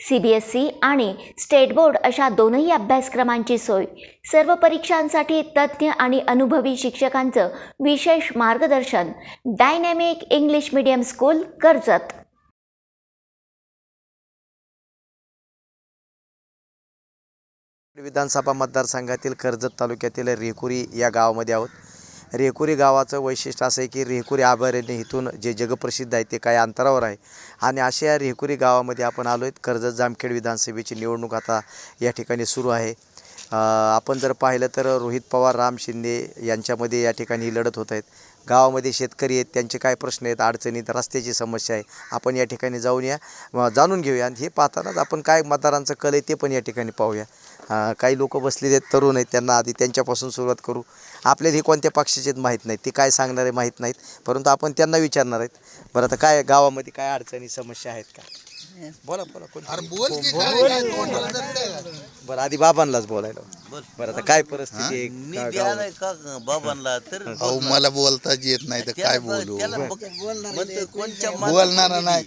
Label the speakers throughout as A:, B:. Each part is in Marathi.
A: सी बी एस सी आणि स्टेट बोर्ड अशा दोनही अभ्यासक्रमांची सोय. सर्व परीक्षांसाठी तज्ज्ञ आणि अनुभवी शिक्षकांचं विशेष मार्गदर्शन. Dynamic English medium school Karjat.
B: विधानसभा मतदारसंघातील कर्जत तालुक्यातील रेकुरी या गावामध्ये आहोत. रेकुरी गावाचं वैशिष्ट्य असं आहे की रेकुरी अभयारण्य इथून जे जगप्रसिद्ध आहे ते काही अंतरावर आहे. आणि अशा या रेकुरी गावामध्ये आपण आलो आहेत कर्जत जामखेड विधानसभेची निवडणूक आता या ठिकाणी सुरू आहे. आपण जर पाहिलं तर रोहित पवार राम शिंदे यांच्यामध्ये या ठिकाणी लढत होत आहेत. गावामध्ये शेतकरी आहेत त्यांचे काय प्रश्न आहेत अडचणीत रस्त्याची समस्या आहे आपण या ठिकाणी जाऊन या जाणून घेऊया. आणि हे पाहतानाच आपण काय मतदारांचं कल आहे ते पण या ठिकाणी पाहूया. काही लोक बसलेले आहेत तरुण आहेत त्यांना आधी त्यांच्यापासून सुरुवात करू. आपल्याला हे कोणत्या पक्षाचे आहेत माहीत नाहीत ते काय सांगणार आहे माहीत नाहीत परंतु आपण त्यांना विचारणार आहेत. बरं आता काय गावामध्ये काय अडचणी समस्या आहेत का? बोला बोला कोण बरं आधी बाबांनाच बोलायला. बरं आता काय परिस्थिती आहे?
C: मी
B: का-
C: द्यायला का बाबांना तर?
D: अहो मला बोलताच येत नाही तर काय बोलू?
C: त्याला बघ- म्हणतो कोणच्या
D: बोलणार नाही.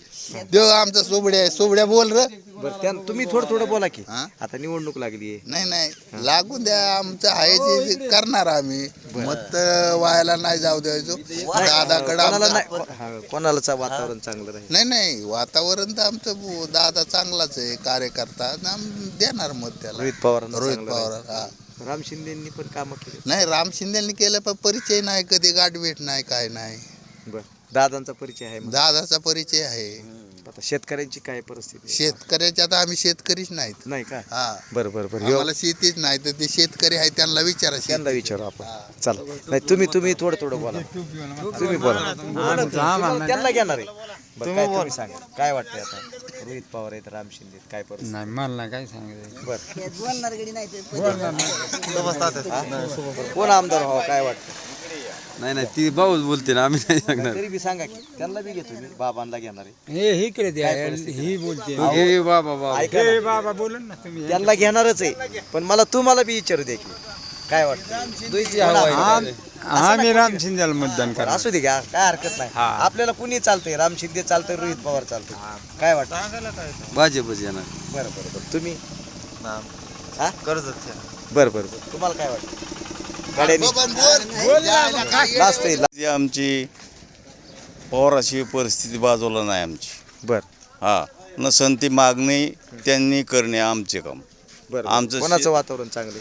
D: देव आमचा सोबड्या आहे. सोबड्या बोल र.
B: बरं त्या तुम्ही थोडं थोडं बोला की.
D: हा?
B: आता निवडणूक लागली आहे.
D: नाही नाही. लागून द्या आमचं आहे ते ते करणार आम्ही. मत व्हायला नाही जाऊ द्यायचो. दादाकडे
B: कोणाला
D: आमचं-
B: नाही हा, कोणालाच वातावरण चांगलं राहील?
D: नाही नाही. वातावरण तर आमचं बो- दादा चांगलाच आहे कार्यकर्ता. आम्ही देणार मत त्याला.
B: रोहित पवारांना
D: रोहित
B: चांगलं
D: पवार
B: राहील. राम शिंदेंनी पण कामं केली.
D: नाही राम शिंदेनी केलं पण परिचय नाही कधी गाठभेट नाही काय नाही.
B: बर. दादांचा परिचय आहे मग.
D: दादाचा परिचय आहे.
B: आता शेतकऱ्यांची काय परिस्थिती आहे?
D: शेतकऱ्याच्या आता आम्ही शेतकरीच नाहीत.
B: नाही का?
D: हा.
B: बरं बरं बरं.
D: आम्हाला शेतीच नाही तर ते शेतकरी आहे त्यांना विचारा शेत-
B: त्यांना विचारू आपण. चला. नाही तुम्ही तुम्ही थोडं थोडं बोला. तुम्ही बोला. त्यांना घेणार आहे. बरं काय तुम्ही सांगा. काय वाटतंय आता? रोहित पवार आहेत राम शिंदे आहेत, काय परिस्थिती?
E: नाही मला नाही काय सांगायचं.
B: बरं. कोण आमदार व्हावं काय वाटतं
E: नाही नाही ती भाऊच बोलते ना आम्ही नाही सांगणार.
B: तरी बी सांगा की त्यांना बी घेतो मी बाबांना घेणार आहे.
E: हे ही इकडे
B: परिस्थिती
E: ही बोलते. हे बाबा बाबा.
B: ऐका ना.
E: बाबा बोलून ना तुम्ही.
B: त्यांना घेणारच आहे पण मला तुम्हाला बी विचारू दे की काय वाटतं?
E: आम्ही राम शिंदेला मतदान करा
B: असू दे घ्या काय हरकत नाही.
E: हा.
B: आपल्याला कुणी चालतंय? राम शिंदे चालतंय रोहित पवार चालतंय. काय वाटतं?
E: भाजपच येणार.
B: बरं बरं बरं. तुम्ही? हा. कर्जत बरं बरं बरं. तुम्हाला काय वाटतं?
F: ती आमची पवाराची परिस्थिती बाजूला नाही आमची.
B: बर.
F: हा नसन ती मागणी त्यांनी करणे आमचे काम.
B: बरं.
F: आमचं
B: कोणाचं वातावरण चांगलं?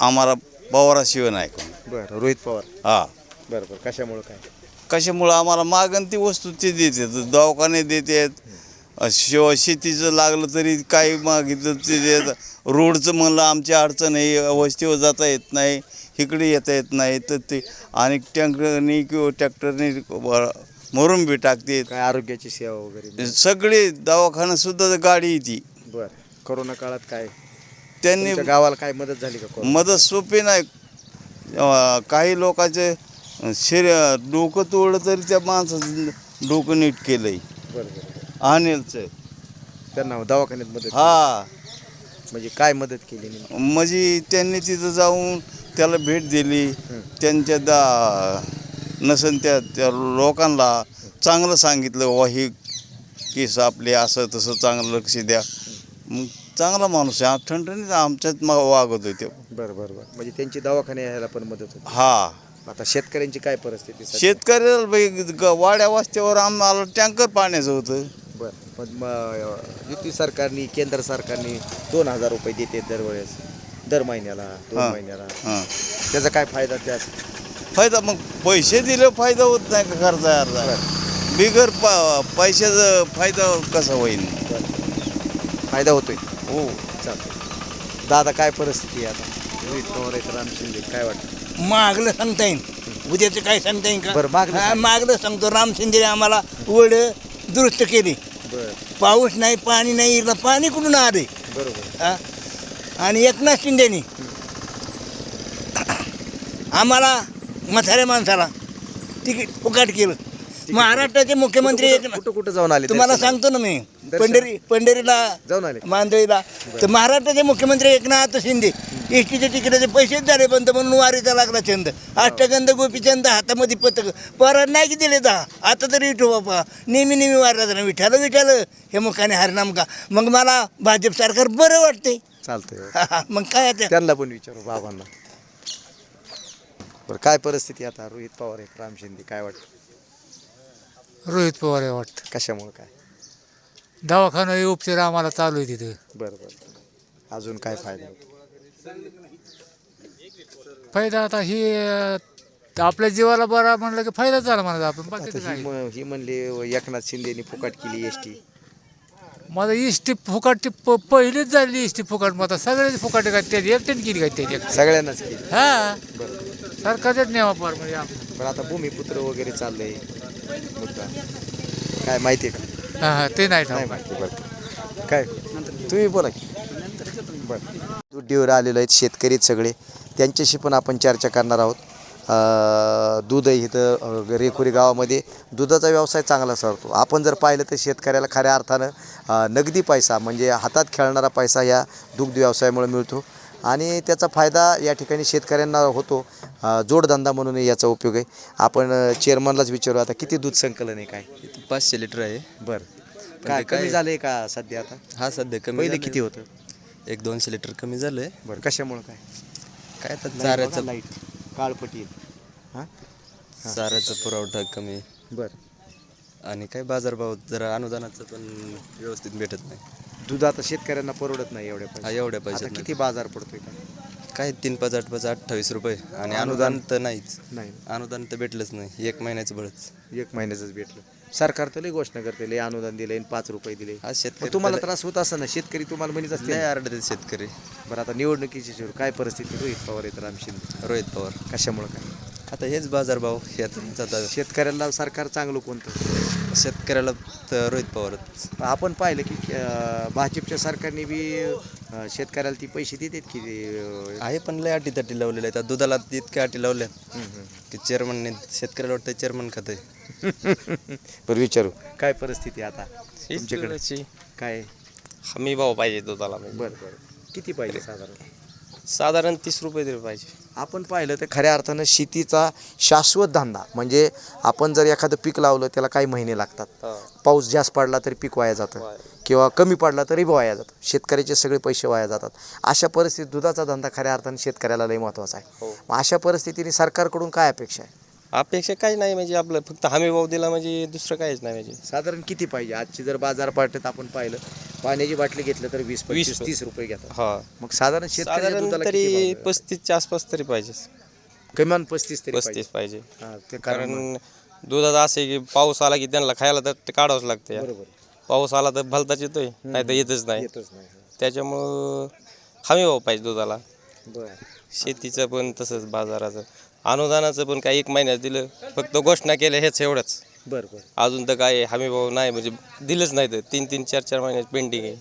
F: आम्हाला पवाराशिवाय नाही काम
B: बरं रोहित पवार.
F: हा.
B: बरं बरं. कशामुळं काय?
F: कशामुळं आम्हाला मागण ती वस्तू ते देतात दवाखाने देतात शिवाय शेतीचं लागलं तरी काही मागितलं ते देतात रोडचं म्हणलं आमची अडचण आहे वस्तीवर जाता येत नाही. इकडे येता येत नाही तर ते आणि टँकरनी किंवा ट्रॅक्टरने मरून बी टाकतात
B: काय आरोग्याची सेवा वगैरे
F: सगळे दवाखाना सुद्धा गाडी येते
B: बरं. कोरोना काळात काय?
F: त्यांनी
B: गावाला काय मदत झाली का?
F: मदत सोपी नाही. काही लोकांचे शरीर डोकं तोडलं तरी त्या माणसाचं डोकं नीट केलंय.
B: बरं बरं.
F: अनिलचं
B: त्यांना दवाखान्यात मदत.
F: हा.
B: म्हणजे काय मदत केली नेमकी?
F: म्हणजे त्यांनी तिथं जाऊन त्याला भेट दिली. त्यांच्या दा नसन त्या त्या लोकांना चांगलं सांगितलं वा ही केस आपले असं तसं चांगलं लक्ष द्या. मग चांगला माणूस आहे. ठणठणीत आमच्यात मग वागत होते.
B: बरं बरं बरं. म्हणजे त्यांची दवाखाने यायला पण मदत होती.
F: हा.
B: आता शेतकऱ्यांची काय परिस्थिती सध्या?
F: शेतकऱ्याला बाई ग- वाड्या वस्त्यावर आम्हाला टँकर पाण्याचं होतं.
B: पण मग युती सरकारने केंद्र सरकारने दोन हजार रुपये देते दरवेळेस. दर महिन्याला दोन
F: हां.
B: महिन्याला.
F: हां.
B: त्याचा काय फायदा त्या
F: फायदा मग पैसे दिले फायदा होत नाही का खर्च अर्धा? बिगर प पैशाचा फायदा कसा होईल
B: फायदा होतोय.
F: हो.
B: चालतं दादा काय परिस्थिती आहे आता? रोहित पवार आहेत राम शिंदे काय वाटतं?
G: मागलं सांगता येईल उद्याचं काय सांगता येईल का?
B: बरं, मागलं
G: हा,
B: सांग.
G: मागलं सांगतो. राम शिंदेने आम्हाला वड दुरुस्त केली. पाऊस नाही पाणी नाही इकडं पाणी कुठून आले?
B: बरोबर.
G: हा? आणि एकनाथ शिंदेनी. आम्हाला म्हाताऱ्या माणसाला तिकीट फुकाट केलं. महाराष्ट्राचे मुख्यमंत्री एक
B: कुठं कुठं जाऊन आले
G: तुम्हाला? सांगतो ना मी. पंढरी पंढरीला
B: जाऊन आले.
G: मांदळीला तर महाराष्ट्राचे मुख्यमंत्री एकनाथ शिंदे. एसटीचे तिकिटाचे पैसेच झाले बंद म्हणून वारीचा लागला छंद अष्टगंध गोपीचंद हातामध्ये पथक. परात नाही की दिले दहा आता तरी विठू बापा नेहमी नेहमी वारला जाणार विठालं विठालं हे मुखाने हरनाम का? मग मला भाजप सरकार बरं वाटते
B: चालतंय.
G: मग काय आता?
B: त्यांना पण विचारू बाबांना. बरं काय परिस्थिती आता? रोहित पवार आहे राम शिंदे काय वाटतं?
H: रोहित पवार आहे वाटतं.
B: कशामुळे काय?
H: दवाखाना हे उपचार आम्हाला चालू आहे तिथं.
B: बरं बरं. अजून काय फायदा?
H: फायदा आता हे अं, आपल्या जीवाला बरा म्हणलं की फायदा झाला म्हणा आपण
B: आता ही म- ही म्हणली एकनाथ शिंदेनी फुकाट केली एस टी.
H: माझा इष्टी फुकाटची प पहिलीच झाली इष्टी फुकाट मग आता सगळेच फुकाट काय त्याची एकट्याने केली काय त्याची
B: सगळ्यांनाच केली.
H: हा.
B: बरं.
H: सरकारच्याच नियमापार म्हणजे आपण
B: पण आता भूमिपुत्र वगैरे चाललंय. मुद्दा काय माहिती आहे का?
H: हा हा ते नाही
B: नाही
H: ठाऊक.
B: माहिती बरं. काय? तुम्ही बोला की. बरं. दुधीवर आलेलो आहेत शेतकरी आहेत सगळे. त्यांच्याशी पण आपण चर्चा करणार आहोत. अं, दूध आहे इथं अं, रेखुरी गावामध्ये. दुधाचा व्यवसाय चांगला सरतो. आपण जर पाहिलं तर शेतकऱ्याला खऱ्या अर्थानं अं, नगदी पैसा म्हणजे हातात खेळणारा पैसा या दुग्ध व्यवसायामुळे मिळतो. आणि त्याचा फायदा या ठिकाणी शेतकऱ्यांना होतो. जोडधंदा म्हणून याचा उपयोग आहे. आपण चेअरमनलाच विचारू आता किती दूध संकलन आहे काय?
I: इथं पाचशे लिटर आहे.
B: बरं. काय
I: काय-
B: कमी झालंय का सध्या आता?
I: हा सध्या कमी
B: पहिले
I: झालंय.
B: किती होतं?
I: एक दोनशे लिटर कमी झालंय.
B: बरं कशामुळं काय?
I: काय आता चाऱ्याचा
B: लाइट. काळपटी हां?
I: चाऱ्याचा पुरवठा कमी.
B: बरं.
I: आणि काय बाजारभाव जरा अनुदानाचं पण व्यवस्थित भेटत नाही.
B: दूध आता शेतकऱ्यांना परवडत नाही एवढ्या
I: हा
B: पैसे
I: एवढ्या
B: आता
I: पैशात
B: किती बाजार पडतोय का?
I: काय तीन पाच आठ पाच अठ्ठावीस रुपये. आणि
B: अनुदान?
I: तर नाहीच.
B: नाही.
I: अनुदान तर भेटलंच नाही. एक महिन्याचं बळच.
B: एक महिन्याचंच भेटलं. सरकार तर लई घोषणा करते लई अनुदान दिले पाच रुपये दिले. मग
I: शेतकरी
B: तुम्हाला
I: तर-
B: त्रास होत असं ना? शेतकरी तुम्हाला म्हणत असते
I: लय
B: ना.
I: आरडते शेतकरी.
B: बरं आता निवडणुकीची काय परिस्थिती? रोहित पवार येतं राम शिंदे.
I: रोहित पवार.
B: कशामुळं काय?
I: आता हेच बाजारभाव ह्यातूनच आता.
B: शेतकऱ्याला सरकार चांगलं कोणतं?
I: शेतकऱ्याला तर रोहित पवारच.
B: आपण पाहिलं की अं, भाजपच्या सरकारने बी अं, शेतकऱ्याला ती पैसे देतात की अं,
I: आहे पण लय अटी तटी लावलेल्या आहेत. आता दुधाला इतक्या अटी लावल्या. की चेअरमनने शेतकऱ्याला वाटतं चेअरमन खात
B: बरं विचारू. काय परिस्थिती आता तुमच्याकडे
J: तुमच्याकडे?
B: काय?
J: हमी भाव पाहिजे दुधाला म्हणजे.
B: बरं बरं. किती पाहिजे साधारण?
J: साधारण तीस रुपये तरी पाहिजे.
B: आपण पाहिलं तर खऱ्या अर्थानं शेतीचा शाश्वत धंदा म्हणजे आपण जर एखादं पीक लावलं त्याला काही महिने लागतात. पाऊस जास्त पडला तरी पीक वाया जातं. किंवा कमी पडला तरी वाया जातं. शेतकऱ्याचे सगळे पैसे वाया जातात. अशा परिस्थितीत दुधाचा धंदा खऱ्या अर्थानं शेतकऱ्याला लई महत्त्वाचा आहे. मग अशा परिस्थितीने सरकारकडून काय अपेक्षा आहे?
J: अपेक्षा काही नाही म्हणजे आपलं फक्त हमी भाव दिला म्हणजे दुसरं काहीच नाही म्हणजे.
B: साधारण किती पाहिजे? आजची जर बाजार पाठत आपण पाहिलं पाण्याची बाटली घेतलं तर वीस पंचवीस
J: वीस.
B: तीस रुपये घेतात.
J: हा.
B: मग साधारण शेतकऱ्याच्या
J: साधारण
B: दुधाला
J: तरी
B: किती भाव मिळाला?
J: पस्तीसच्या आसपास तरी पाहिजे.
B: किमान पस्तीस तरी
J: पस्तीस पाहिजे.
B: हा, ते कारण
J: कारण दुधात असे की पाऊस आला की त्यांना खायला तर ते काढावंच लागतं यार.
B: बरोबर.
J: पाऊस आला तर भलताच येतोय नाही तर येतच नाही.
B: येतच नाही
J: त्याच्यामुळं हमी भाव पाहिजे दुधाला.
B: बरं.
J: शेतीचं पण तसंच बाजाराचं. अनुदानाचं पण काही एक महिन्यात दिलं. फक्त घोषणा केल्या हेच एवढंच.
B: बरं बरं.
J: अजून तर काय हमी भाव नाही म्हणजे दिलंच नाही तर तीन तीन चार चार महिन्यात पेंडिंग आहे.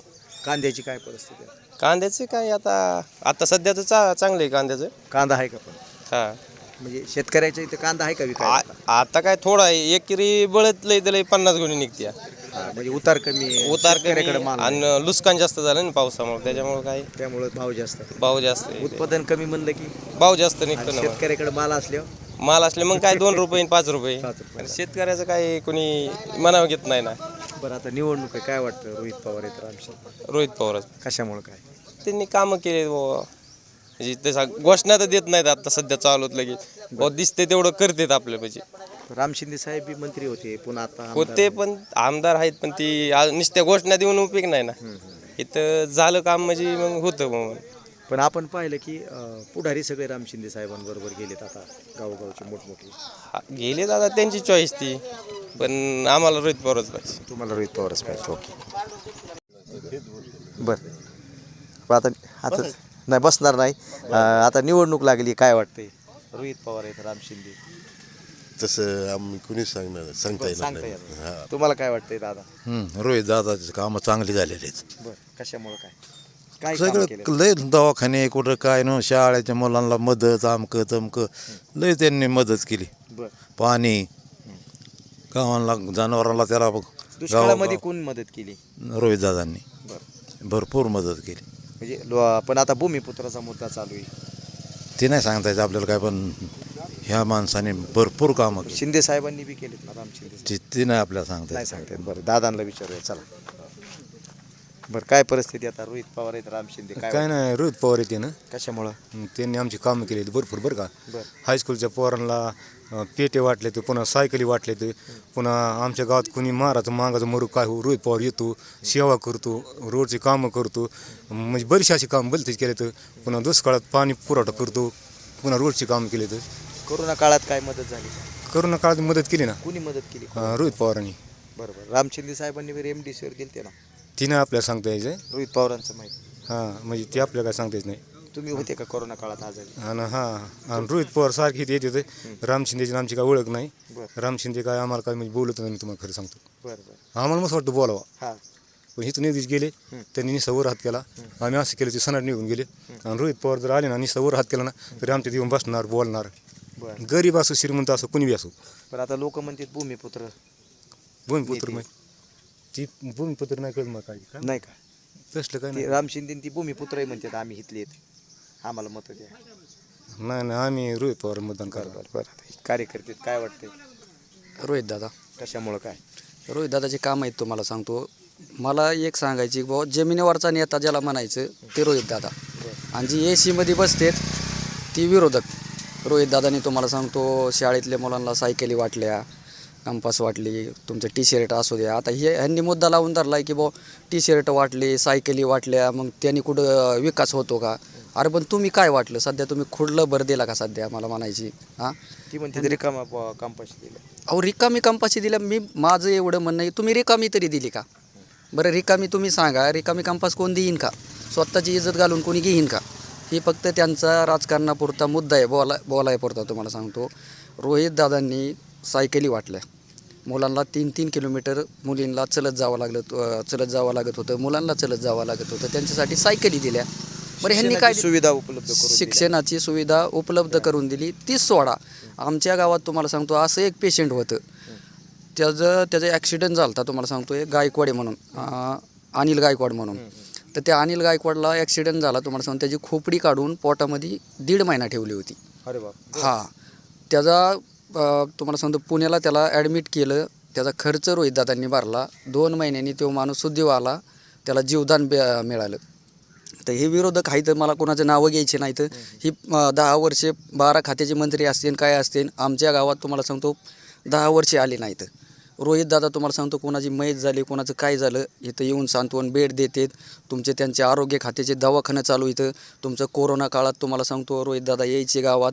B: कांद्याची काय परिस्थिती आहे?
J: कांद्याचे काय आता आता सध्या तर चा चांगलं आहे कांद्याचं.
B: कांदा आहे का पण?
J: हा.
B: म्हणजे शेतकऱ्याच्या इथे कांदा आहे का विकायला?
J: आ- आता काय थोडा आहे एकरी बळत लय तर लय पन्नास गुणी निघते
B: हा, म्हणजे उतार कमी.
J: उतार
B: शेतकऱ्याकडे
J: कमी
B: माल.
J: आणि लुस्कान जास्त झालं ना पावसामुळे त्याच्यामुळे काय
B: त्यामुळे भाव जास्त
J: भाव जास्त आहे.
B: उत्पादन कमी म्हणलं की
J: भाव जास्त निघतो ना मग.
B: शेतकऱ्याकडे माल असल्यावर
J: माल असले मग काय दोन रुपये आणि पाच रुपये
B: पाच रुपये.
J: आणि शेतकऱ्याचं काय कोणी मनाव घेत नाही ना
B: बरं आता निवडणूक आहे काय वाटतं रोहित पवार येत
J: रोहित पवार
B: कशामुळे काय
J: त्यांनी कामं केले. म्हणजे तसा घोषणा तर देत नाहीत आता सध्या चालूत लगेच बुवा दिसते तेवढं करतेत आपले म्हणजे
B: राम शिंदे साहेब बी मंत्री होते पुन्हा आता आमदार
J: होते पण आमदार आहेत पण ती आ- नुसत्या घोषणा देऊन उपयोग नाही ना. इथं झालं काम म्हणजे मग होतं मग.
B: पण आपण पाहिलं की अं, पुढारी सगळे राम शिंदे साहेबांबरोबर गेलेत आता गावोगावचे मोठमोठे.
J: हा, गेले दादा त्यांची चॉईस ती. पण आम्हाला रोहित पवारच पाहिजे.
B: तुम्हाला रोहित पवारच पाहिजे ओके. बरं. पण आता आता नाही बसणार नाही. अं, आता निवडणूक लागली काय वाटतंय? रोहित पवार आहेत राम शिंदे.
K: तसं आम्ही कुणीच सांगणार सांगता येणार
B: सांगता
K: नाही. हा.
B: तुम्हाला काय वाटतंय दादा?
K: हम्म, रोहित दादाचे कामं चांगली झालेले आहेत.
B: बरं कशामुळे काय? काय कामं
K: सगळं लय दवाखाने कुठं काय न शाळेच्या मुलांना मदत आमकं तमकं. लय त्यांनी मदत केली.
B: बरं.
K: पाणी गावाला जनावराला त्याला
B: दुष्काळामध्ये कोण मदत केली?
K: रोहित दादांनी.
B: बरं.
K: भरपूर मदत केली.
B: म्हणजे लो- पण आता भूमिपुत्राचा मुद्दा चालू आहे.
K: ते नाही सांगता येत आपल्याला काय पण ह्या माणसाने भरपूर कामं केली.
B: शिंदे साहेबांनी बी केलेत ना राम शिंदे
K: ते ते नाही आपल्याला सांगता
B: नाही
K: येत.
B: बरं दादांना विचारूया चला. बरं काय परिस्थिती आता? रोहित पवार आहेत राम शिंदे काय
E: काय नाही रोहित पवार येते ना?
B: कशामुळं?
E: मग त्यांनी आमची कामं केली आहेत भरपूर बरं का.
B: बरं.
E: हायस्कूलच्या पोरांना अं, पेटे वाटले ते पुन्हा सायकली वाटले ते. पुन्हा आमच्या गावात कुणी माराचं मागाचं मरू काय हो रोहित पवार येतो सेवा करतो रोडची कामं करतो. म्हणजे बरीचशी अशी कामं भलतीच केले तर पुन्हा दुष्काळात पाणी पुरवठा करतो पुन्हा रोडची कामं केली तर
B: कोरोना काळात काय मदत झाली?
E: करोना काळात मदत केली ना.
B: कुणी मदत केली?
E: अं, रोहित पवारांनी.
B: बरोबर. राम शिंदे साहेबांनी बी रेमडेसिवीर दिलते ना?
E: तिनं आपल्याला सांगता यायचं
B: रोहित पवारांचं माहिती.
E: हां म्हणजे ते आपल्याला काय सांगता येत नाही.
B: तुम्ही होते का कोरोना काळात आजारी?
E: आणि हां. आणि रोहित पवार सारखी येत होते. राम शिंदेची आमची काय ओळख नाही.
B: बरं.
E: राम शिंदे काय आम्हाला काय म्हणजे बोलत नाही मी तुम्हाला खरं सांगतो.
B: बरं बरं.
E: आम्हाला मस्त वाटतं बोलावा.
B: हां.
E: पण हिथं निधीच गेले. त्यांनी निसवर हात केला. आम्ही असं केलं ते सणाट निघून गेले. आणि रोहित पवार जर आले ना निसवर हात केला ना तरी आमच्या येऊन बसणार बोलणार.
B: बरं.
E: गरीब असो श्रीमंत असो कुणी बी असो.
B: पण आता लोक म्हणतात भूमिपुत्र.
E: भूमिपुत्र मग ती भूमिपुत्र नाही कळत मग काय काय?
B: नाही का?
E: तसलं काय
B: ते
E: नाही.
B: राम शिंदे ती भूमिपुत्रही म्हणतात आम्ही इथले आहेत. आम्हाला मतं द्या.
E: नाही नाही आम्ही रोहित पवार मतदान करा
B: बरं बरं बरं. कार्यकर्ते काय वाटतंय?
I: रोहित दादा.
B: कशामुळं काय?
I: रोहित दादाचे काम आहेत तुम्हाला सांगतो. मला एक सांगायची बाबा जमिनीवरचा नेता ज्याला म्हणायचं ते रोहित दादा. आणि जी ए सीमध्ये बसतेत ती विरोधक. रोहित दादानी तुम्हाला सांगतो शाळेतल्या मुलांना सायकली वाटल्या कंपास वाटली तुमचं टी शर्ट असू द्या. आता हे ह्यांनी मुद्दा लावून धरला आहे की बुवा टी शर्ट वाटली सायकली वाटल्या मग त्यांनी कुठं विकास होतो का? अरे पण तुम्ही काय वाटलं? सध्या तुम्ही खुडलं भर दिला का सध्या? मला म्हणायची हां?
B: ती म्हणते रिकामा ब- कंपास दिलं
I: अहो रिकामी कंपाशी दिल्या. मी माझं एवढं म्हणणं आहे तुम्ही रिकामी तरी दिली का? बरं रिकामी तुम्ही सांगा रिकामी कंपास कोण देईन का? स्वतःची इज्जत घालून कोणी घेईन का? ही फक्त त्यांचा राजकारणापुरता मुद्दा आहे बोला बोलायपुरता तुम्हाला सांगतो. रोहित दादांनी सायकली वाटल्या. मुलांना तीन तीन किलोमीटर मुलींना चलत जावं लागलं चलत जावं लागत होतं मुलांना चलत जावं लागत होतं त्यांच्यासाठी सायकली दिल्या. बरं ह्यांनी काय
B: सुविधा उपलब्ध.
I: शिक्षणाची सुविधा उपलब्ध करून दिली. तीच सोडा. आमच्या गावात तुम्हाला सांगतो असं एक पेशंट होतं. त्याचं त्याचं ॲक्सिडेंट झाला होता तुम्हाला सांगतो एक गायकवाडे म्हणून अनिल गायकवाड म्हणून. तर त्या अनिल गायकवाडला ॲक्सिडेंट झाला तुम्हाला सांगतो. त्याची खोपडी काढून पोटामध्ये दीड महिना ठेवली होती.
B: अरे बाप
I: हां. त्याचा तुम्हाला सांगतो पुण्याला त्याला ॲडमिट केलं. त्याचा खर्च रोहितदादांनी भरला. दोन महिन्यांनी तो माणूस सुदैव आला. त्याला जीवदान बे- मिळालं. तर हे विरोधक आहेत मला कोणाचं नावं घ्यायचे नाही तर ही दहा वर्षे बारा खात्याचे मंत्री असतील काय असतील आमच्या गावात तुम्हाला सांगतो दहा वर्षे आले नाहीत. रोहित दादा तुम्हाला सांगतो कोणाची मैत झाली कोणाचं काय झालं इथं येऊन सांत्वन बेड देतात. तुमचे त्यांचे आरोग्य खात्याचे दवाखाने चालू इथं. तुमचं कोरोना काळात तुम्हाला सांगतो रोहित दादा यायचे गावात.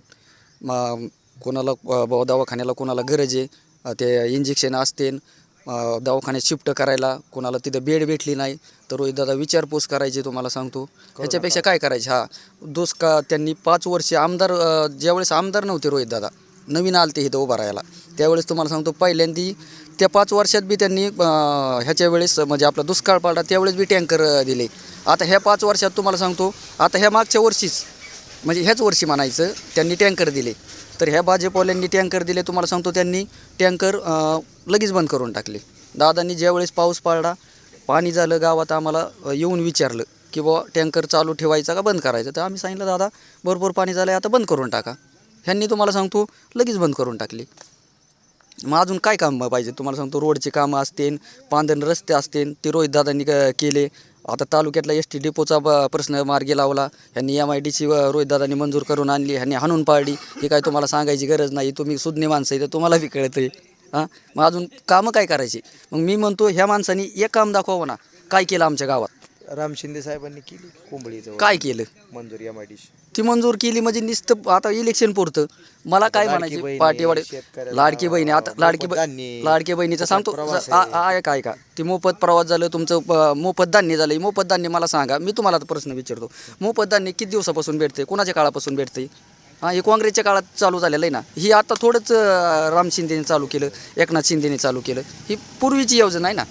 I: म- कोणाला अ, ब- दवाखान्याला कोणाला गरज आहे ते इंजेक्शन असतील अ, दवाखान्यात शिफ्ट करायला कोणाला तिथं बेड भेटली नाही तर रोहित दादा विचारपूस करायची तुम्हाला सांगतो. ह्याच्यापेक्षा काय करायचे? हा दोष का त्यांनी पाच वर्ष आमदार ज्यावेळेस आमदार नव्हते रोहित दादा नवीन आलते इथं उभा राहायला त्यावेळेस तुम्हाला सांगतो पहिल्यांदी त्या पाच वर्षात बी त्यांनी ह्याच्या वेळेस म्हणजे आपला दुष्काळ पाडला त्यावेळेस बी टँकर दिले. आता ह्या पाच वर्षात तुम्हाला सांगतो आता ह्या मागच्या वर्षीच म्हणजे ह्याच वर्षी म्हणायचं त्यांनी टँकर दिले. तर ह्या भाजपवाल्यांनी टँकर दिले तुम्हाला सांगतो त्यांनी टँकर लगेच बंद करून टाकले. दादांनी ज्यावेळेस पाऊस पाडला पाणी झालं गावात आम्हाला येऊन विचारलं की बुवा टँकर चालू ठेवायचा का बंद करायचा? तर आम्ही सांगितलं दादा भरपूर पाणी झालं आहे आता बंद करून टाका. ह्यांनी तुम्हाला सांगतो लगेच बंद करून टाकली. मग अजून काय काम पाहिजे? तुम्हाला सांगतो रोडचे कामं असतील पांधन रस्ते असतील ते रोहितदादांनी क- केले. आता तालुक्यातला एस टी डिपोचा ब प्रश्न मार्गी लावला. ह्यांनी एम आय डी सी रोहितदादांनी मंजूर करून आणली. ह्यांनी हाणून पाडली. हे काय तुम्हाला सांगायची गरज नाही. तुम्ही सुज्ञ माणसं आहे तर तुम्हाला बी कळतं आहे हां? मग अजून कामं काय करायची? मग मी म्हणतो ह्या माणसांनी एक काम दाखवावं ना. काय केलं आमच्या गावात?
B: राम शिंदे साहेबांनी केली कोंबडी
I: काय केलं?
B: मंजूर एम आय डी
I: ती मंजूर केली म्हणजे नुसतं आता इलेक्शन पुरतं. मला काय
B: लाडकी
I: म्हणायची?
B: बहीण
I: पार्टीवाडे
B: आहे, शेतकऱ्याला
I: लाडकी बहिणी आता लाडकी
B: मोफत
I: लाडकी बहिणीचं सांगतो
B: प्रवास आहे.
I: आ- ऐका ऐका. ती मोफत प्रवास झालं तुमचं मोफत धान्य झालं. मोफत धान्य मला सांगा. मी तुम्हाला आता प्रश्न विचारतो. मोफत धान्य किती दिवसापासून भेटते कोणाच्या काळापासून भेटते हां हे काँग्रेसच्या काळात चालू झालेलं आहे ना? ही आता थोडंच अं, राम शिंदेने चालू केलं. एकनाथ शिंदेने चालू केलं. ही पूर्वीची योजना आहे ना?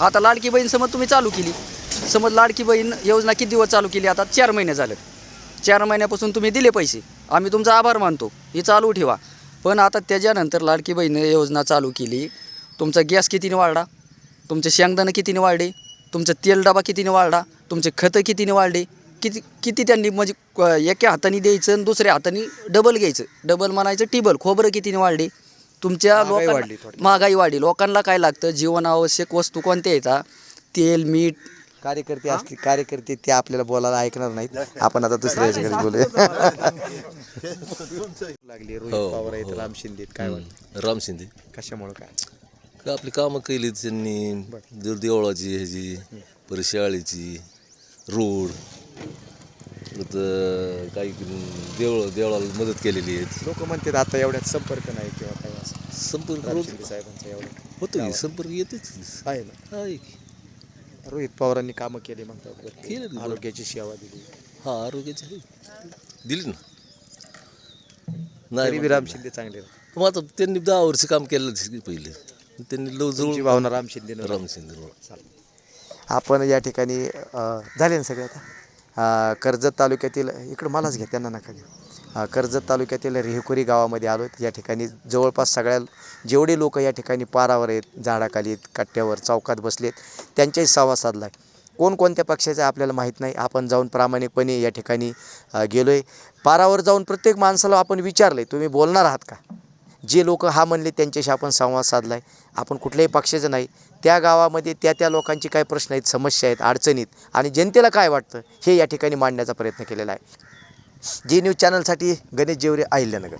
I: आता लाडकी बहीण समज तुम्ही चालू केली. समज लाडकी बहीण योजना किती दिवस चालू केली? आता चार महिने झालं चार महिन्यापासून तुम्ही दिले पैसे. आम्ही तुमचा आभार मानतो. ही चालू ठेवा. पण आता त्याच्यानंतर लाडकी बहीण योजना चालू केली. तुमचा गॅस कितीने वाढला? तुमचे शेंगदाणं कितीने वाढले? तुमचं तेल डबा कितीने वाढला? तुमचे खतं कितीने वाढले? किती किती त्यांनी म्हणजे एका हाताने द्यायचं आणि दुसऱ्या हाताने डबल घ्यायचं. डबल म्हणायचं टिबल खोबरं कितीने वाढले? तुमच्या लोकांना. महागाई वाढली. लोकांना काय लागतं? जीवनावश्यक वस्तू कोणत्या येतात तेल मीठ
B: कार्यकर्ते असतील कार्यकर्ते ते आपल्याला बोलायला ऐकणार नाहीत. आपण आता दुसऱ्या याच्याकडे बोलूया. लागली रोहित पवार आहेत राम शिंदे आहेत. काय वाटतं?
L: राम शिंदे.
B: कशामुळे काय?
L: का आपली कामं केली त्यांनी. देव देवळाची ह्याची परत शाळेची रोड. परत अं, काही देवळ देवळाला मदत केलेली आहे
B: लोक म्हणतात आता एवढ्यात संपर्क नाही किंवा काय असं.
L: संपर्क
B: राम
L: रोज
B: शिंदे साहेबांचा एवढा
L: होतो की संपर्क येतेच
B: आहे ना?
L: आहे की.
B: रोहित पवारांनी कामं केली म्हणतात.
L: केली ना.
B: आरोग्याची सेवा दिली.
L: हा आरोग्याची आहे. दिली ना.
B: तरी
L: नाही
B: बी राम शिंदे चांगले आहेत.
L: मग आता त्यांनी दहा वर्ष काम केलं पहिले. त्यांनी लव
B: तुमची
L: जवळ
B: भावना राम शिंदे
L: राम शिंदे
B: आपण या ठिकाणी अ, झाले ना सगळे आता? अ, कर्जत तालुक्यातील इकडं मलाच घ्या त्यांना नका घेऊ कर्जत तालुक्यातील रेहकुरी गावामध्ये आलो. आहेत या ठिकाणी जवळपास सगळ्या जेवढे लोक या ठिकाणी पारावर आहेत झाडाखाली आहेत कट्ट्यावर चौकात बसलेत त्यांच्याही संवाद साधला. आहे कोणकोणत्या पक्षाचं आपल्याला माहीत नाही. आपण जाऊन प्रामाणिकपणे या ठिकाणी गेलो आहे पारावर जाऊन प्रत्येक माणसाला आपण विचारलं आहे तुम्ही बोलणार आहात का? जे लोक हा म्हणले त्यांच्याशी आपण संवाद साधला आहे आपण कुठल्याही पक्षाचं नाही. त्या गावामध्ये त्या त्या लोकांची काय प्रश्न आहेत समस्या आहेत अडचणीत आणि जनतेला काय वाटतं हे या ठिकाणी मांडण्याचा प्रयत्न केलेला आहे. जी न्यूज चॅनलसाठी गणेश जेवरे अहिल्यानगर.